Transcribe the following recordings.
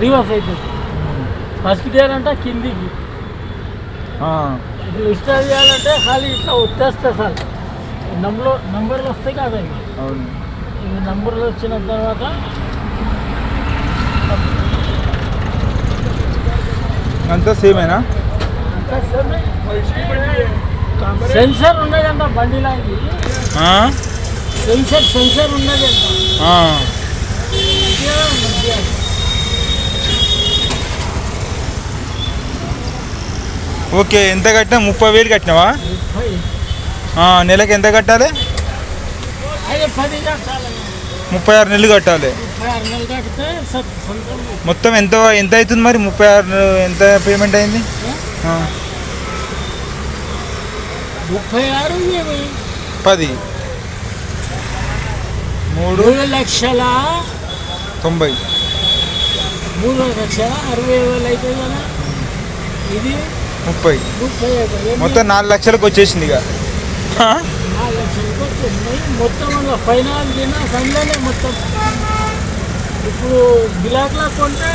Reverse అవుతుంది first gear అంటే కిందికి. ఇప్పుడు స్టార్ట్ చేయాలంటే ఖాళీ ఇట్లా వచ్చేస్తే సార్. నంబర్ నంబర్లు వస్తాయి కదా అవును. ఇవి నంబర్లు వచ్చిన తర్వాత అంతా సేమేనా సెన్సర్ ఉన్నదంట బండిలో ఇది ఆ? సెన్సర్ సెన్సర్ ఉన్నదంట. ఓకే ఎంత కట్టినా ముప్పై వేలు కట్టినావా? నెలకు నెలకి ఎంత కట్టాలి? పది ముప్పై ఆరు నెలలు కట్టాలి. మొత్తం ఎంత ఎంత అవుతుంది మరి? ముప్పై ఆరు ఎంత పేమెంట్ అయింది? ముప్పై ఆరు పది. మూడు. మూడు లక్షల తొంభై. మూడు లక్షల అరవై వేలు అవుతుంది కదా. ఇది ముప్పై. మొత్తం నాలుగు లక్షలకు వచ్చేసింది ఇక. మొత్తం ఫైనాన్స్ మొత్తం ఇప్పుడు గిలాట్లా కొంటే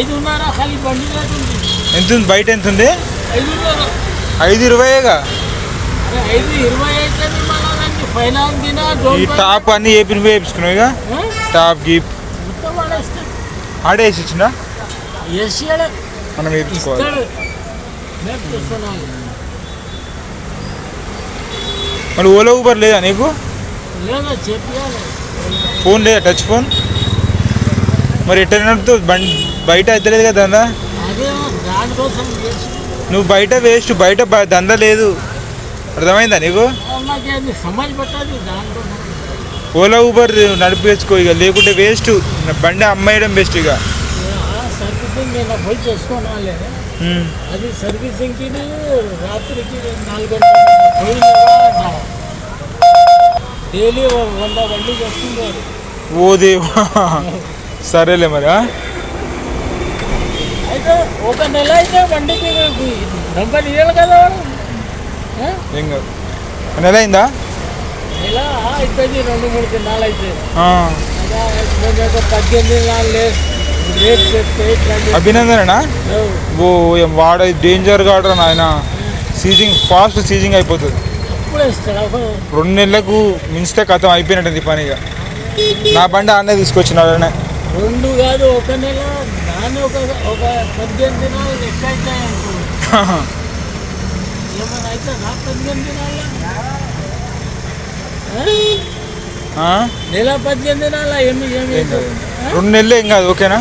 ఐదున్నర ఖాళీ బండి రేటు ఉంది. ఎంత ఉంది బయట ఎంత ఉంది ఐదున్నర. ఐదు ఇరవైగా ఐదు ఇరవై అయితే ఫైనాన్స్ ఈ టాప్ అన్ని ఏపీ వేపించుకున్నావు ఇక? టాప్ గీప్. ఆడే వేసి ఇచ్చిందా మనం చూస్తున్నాను మరి ఓలా ఊబర్ లేదా నీకు? ఫోన్ లేదా టచ్ ఫోన్ మరి ఎట్ట నడుపుతావు బండి బయట అవుతలేదు కదా దందా? నువ్వు బయట వేస్ట్ బయట దందా లేదు. అర్థమైందా నీకు? ఓలా ఊబర్ నడిపేసుకో ఇక. లేకుంటే వేస్ట్. బండి అమ్మేయడం బెస్ట్ ఇక. అది సర్వీసింగ్కి రాత్రికి నాలుగు గంటలు డైలీ వంద బండి చేస్తున్నారు ఓ దేవా. సరేలే మరి? అయితే ఒక నెల అయితే బండికి నెంబర్ ఇవ్వాలి కదా వాడు? ఏం కాదు. నెల అయిందా? నెల అయిపోయింది రెండు మూడు దినాలు అయితే పద్దెనిమిది దినాలు లేట్ అభినందననా? ఓ, వాడ డేంజర్ గాడు నాయన. సీజింగ్ ఫాస్ట్ సీజింగ్ అయిపోతుంది. రెండు నెలలకు మించితే కథం అయిపోయినట్టుంది ఇక. నా బండి ఆడనే తీసుకొచ్చినాడనే రెండు కాదు ఒక నెల దాన్ని ఒక ఒక పద్దెనిమిది దినాలు లెక్క అవుతాయి అనుకో. పద్దెనిమిది? నెల పద్దెనిమిది. అవుతుంది? ఆ? రెండు నెలలు ఏం కాదు ఓకేనా